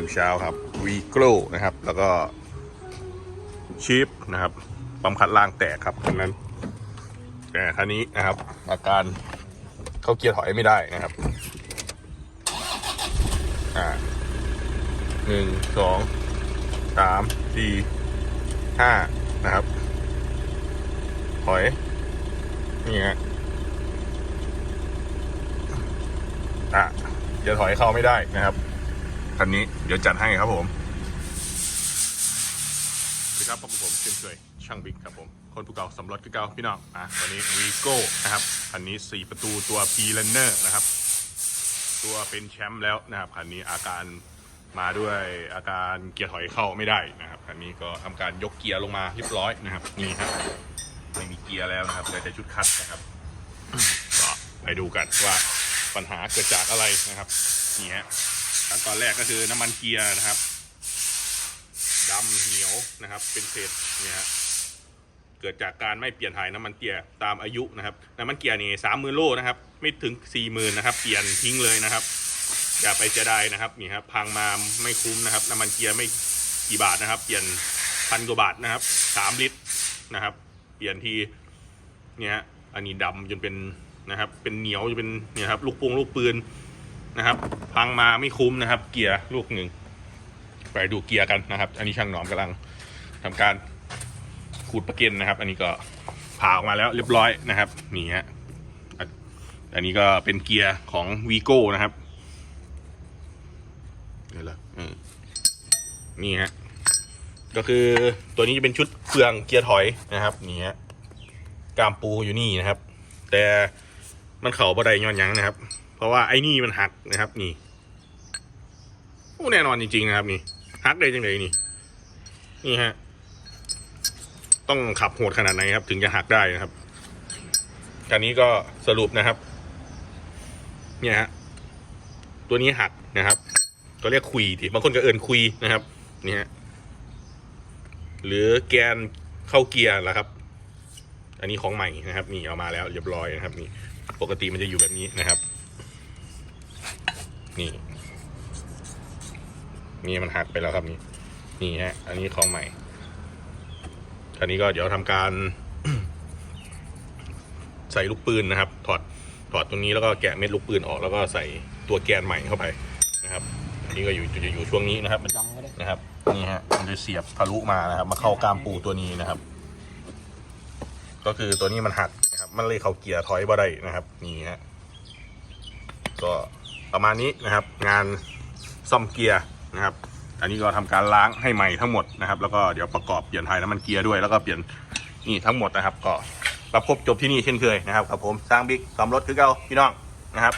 มื้อเช้าครับวีโกลนะครับ แล้วก็ชีฟนะครับปั๊มคัดล่างแตกครับคันนั้นแต่คันนี้นะครับ อาการเข้าเกียร์ถอยไม่ได้นะครับ อ่าหนึ่งสองสามสี่ห้านะครับ ถอย นี่ฮะอะจะถอยเข้าไม่ได้นะครับ คันนี้เดี๋ยวจัดให้ครับผมสวัสดีครับพบกับผมเช่นเคยช่างบิ๊กครับผม คนผู้เก่าสำรถก็เก่าพี่น้องอะวันนี้วีโก้นะครับคันนี้ 4 ประตูตัว p l a n n e r นะครับ ตัวเป็นแชมป์แล้วนะครับคันนี้อาการมาด้วยอาการเกียร์ถอยเข้าไม่ได้นะครับคันนี้ก็ทำการยกเกียร์ลงมาเรียบร้อยนะครับนี่ครับไม่มีเกียร์แล้วนะครับเหลือแต่ชุดคัดนะครับก็ไปดูกันว่าปัญหาเกิดจากอะไรนะครับนี่ฮะ ขั้นตอนแรกก็คือน้ำมันเกียร์นะครับดำเหนียวนะครับ เป็นเศษเนี่ยฮะเกิดจากการไม่เปลี่ยนถ่ายน้ำมันเกียร์ตามอายุนะครับน้ำมันเกียร์นี่สามหมื่นโลนะครับ ไม่ถึงสี่หมื่นนะครับ เปลี่ยนทิ้งเลยนะครับ อย่าไปเสียดายนะครับนี่ครับพังมาไม่คุ้มนะครับ น้ำมันเกียร์ไม่กี่บาทนะครับ เปลี่ยนพันกว่าบาทนะครับสามลิตรนะครับ เปลี่ยนทีเนี่ยฮะอันนี้ดำจนเป็นนะครับ เป็นเหนียวจนเป็นเนี่ยครับลูกปงลูกปืน นะครับ พังมาไม่คุ้มนะครับ เกียร์ลูกหนึ่งไปดูเกียร์กันนะครับ อันนี้ช่างหนอมกำลังทำการขูดประเก็นนะครับ อันนี้ก็ผ่าออกมาแล้วเรียบร้อยนะครับนี่ฮะอันนี้ก็เป็นเกียร์ของวีโก้นะครับเดี๋ยวละนี่ฮะก็คือตัวนี้จะเป็นชุดเฟืองเกียร์ถอยนะครับนี่ฮะกามปูอยู่นี่นะครับ แต่มันเข่าบัไดย้อนยังนะครับ เพราะว่าไอ้นี่มันหักนะครับนี่โอ้แน่นอนจริงๆนะครับ นี่หักได้จังไงนี่ นี่ฮะต้องขับโหดขนาดไหนครับ ถึงจะหักได้นะครับอันนี้ก็สรุปนะครับ เนี่ยฮะตัวนี้หักนะครับ ก็เรียกคุยทีบางคนก็เอินคุยนะครับ นี่ฮะหรือแกนเข้าเกียร์ละครับ อันนี้ของใหม่นะครับ นี่เอามาแล้วเรียบร้อยนะครับ นี่ ปกติมันจะอยู่แบบนี้นะครับ นี่ นี่มันหักไปแล้วครับนี่ นี่ฮะ อันนี้ของใหม่อันนี้ก็เดี๋ยวทำการ ใส่ลูกปืนนะครับ ถอด ถอดตรงนี้แล้วก็แกะเม็ดลูกปืนออกแล้วก็ใส่ตัวแกนใหม่เข้าไปนะครับ อันนี้ก็อยู่จะอยู่ช่วงนี้นะครับจังก็ได้นะครับ นี่ฮะ มันจะเสียบทะลุมานะครับ มาเข้ากามปูตัวนี้นะครับ ก็คือตัวนี้มันหักนะครับ มันเลยเข้าเกียร์ถอยบ่ได้นะครับ นี่ฮะ ก็ ประมาณนี้นะครับ งานซ่อมเกียร์นะครับ อันนี้ก็ทำการล้างให้ใหม่ทั้งหมดนะครับ แล้วก็เดี๋ยวประกอบเปลี่ยนถ่ายน้ำมันเกียร์ด้วยแล้วก็เปลี่ยนนี่ทั้งหมดนะครับ ก็รับครบจบที่นี่เช่นเคยนะครับครับผมสร้างบิ๊กซ่อมรถคือเก่าพี่น้องนะครับ